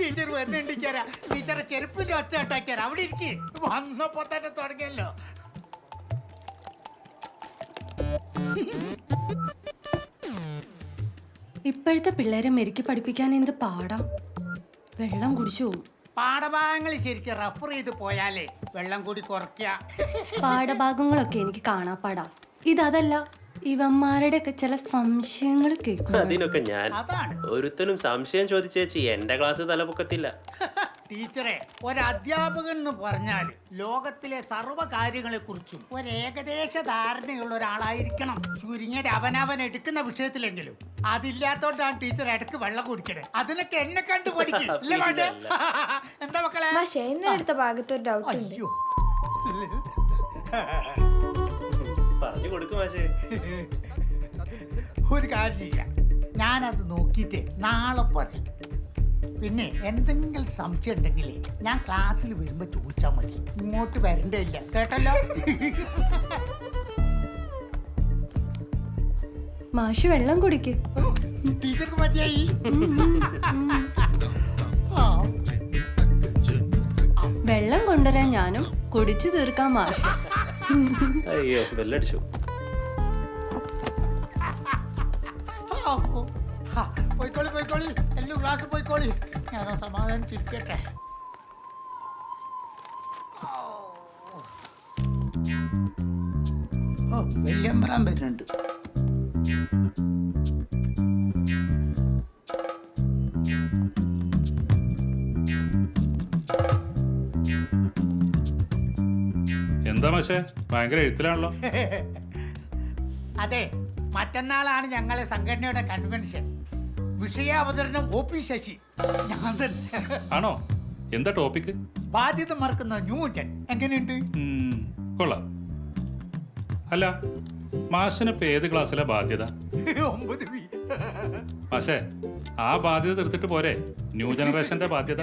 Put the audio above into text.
Teacher വരുന്നുണ്ടിക്കാര ടീച്ചറെ ചെരുപ്പിന്റെ ഒച്ച ഉണ്ടാക്കിയാരാ അവിടെ ഇരിക്ക്. വന്നപ്പോ തന്നെ തുടങ്ങിയല്ലോ. ഇപ്പോഴത്തെ പിള്ളേരെ മെരുക്കി പഠിപ്പിക്കാൻ എന്ത് പാടാ? വെള്ളം കുടിച്ചു? പാഠഭാഗങ്ങൾ ശരിക്കും റഫർ ചെയ്ത് പോയാലേ വെള്ളം കൂടി കുറയ്ക്കുക പാഠഭാഗങ്ങളൊക്കെ എനിക്ക് കാണാപ്പാടാ. ഇതല്ല ഇവന്മാരുടെ ഒക്കെ ചില സംശയങ്ങൾ കേൾക്കും അതിനൊക്കെ ഞാൻ അതാണ്. ഒരുത്തനും സംശയം ചോദിച്ചേച്ചി എന്റെ ക്ലാസ് തലപൊക്കത്തില്ല ടീച്ചറെ ഒരധ്യാപകൻ എന്ന് പറഞ്ഞാൽ ലോകത്തിലെ സർവ കാര്യങ്ങളെ ഒരു ഏകദേശ ധാരണയുള്ള ഒരാളായിരിക്കണം ചുരുങ്ങിയത് അവനവൻ എടുക്കുന്ന വിഷയത്തിലെങ്കിലും. അതില്ലാത്തോണ്ടാണ് ടീച്ചർ ഇടയ്ക്ക് വെള്ളം കുടിക്കണേ. അതിനൊക്കെ എന്നെ കണ്ടു പഠിക്കും അല്ലേ മാഷേ? എന്താ മക്കളെ? ഇന്നെടുത്ത ഭാഗത്ത് ഒരു ഡൗട്ട് ഉണ്ട്. അയ്യോ. പറഞ്ഞു കൊടുക്കും പക്ഷേ. ഒരു കാര്യം ചെയ്യാം ഞാനത് നോക്കിയിട്ട് നാളെ പറയാം പിന്നെ എന്തെങ്കിലും സംശയം ഉണ്ടെങ്കിൽ ഞാൻ ക്ലാസ്സിൽ വരുമ്പോൾ ചോദിച്ചാൽ മതി. ഇങ്ങോട്ട് വരണ്ടില്ല കേട്ടല്ലോ? മാഷ് വെള്ളം കുടിക്ക്. ടീച്ചർക്ക് മതിയായി. വെള്ളം കൊണ്ടുവരാൻ ഞാനും കുടിച്ചു തീർക്കാൻ മാഷ്. അയ്യോ ബെല്ലടിച്ചു. പോയിക്കോളി പോയിക്കോളി. എല്ലാം ക്ലാസ് പോയിക്കോളി. ഞാൻ സമാധാനം ചിരിക്കട്ടെ. ഓ വെല്യമ്പറാൻ വരുന്നുണ്ട്. എന്താ പക്ഷേ ഭയങ്കര എഴുത്തിലാണല്ലോ. അതെ മറ്റന്നാളാണ് ഞങ്ങളെ സംഘടനയുടെ കൺവെൻഷൻ വിഷയാവതരണം ഒ പി ശശി. ഞാൻ തന്നെ. ആണോ? എന്താ ടോപ്പിക് ബാധ്യത മറക്കുന്ന ന്യൂജൻ. എങ്ങനെയുണ്ട്? ഉം, കൊള്ളാം. അല്ല മാഷിനിപ്പോ ഏത് ക്ലാസ്സിലെ ബാധ്യത? ഒമ്പത് വി. മാഷേ ആ ബാധ്യത തീർത്തിട്ട് പോരെ. ന്യൂ ജനറേഷന്റെ ബാധ്യത.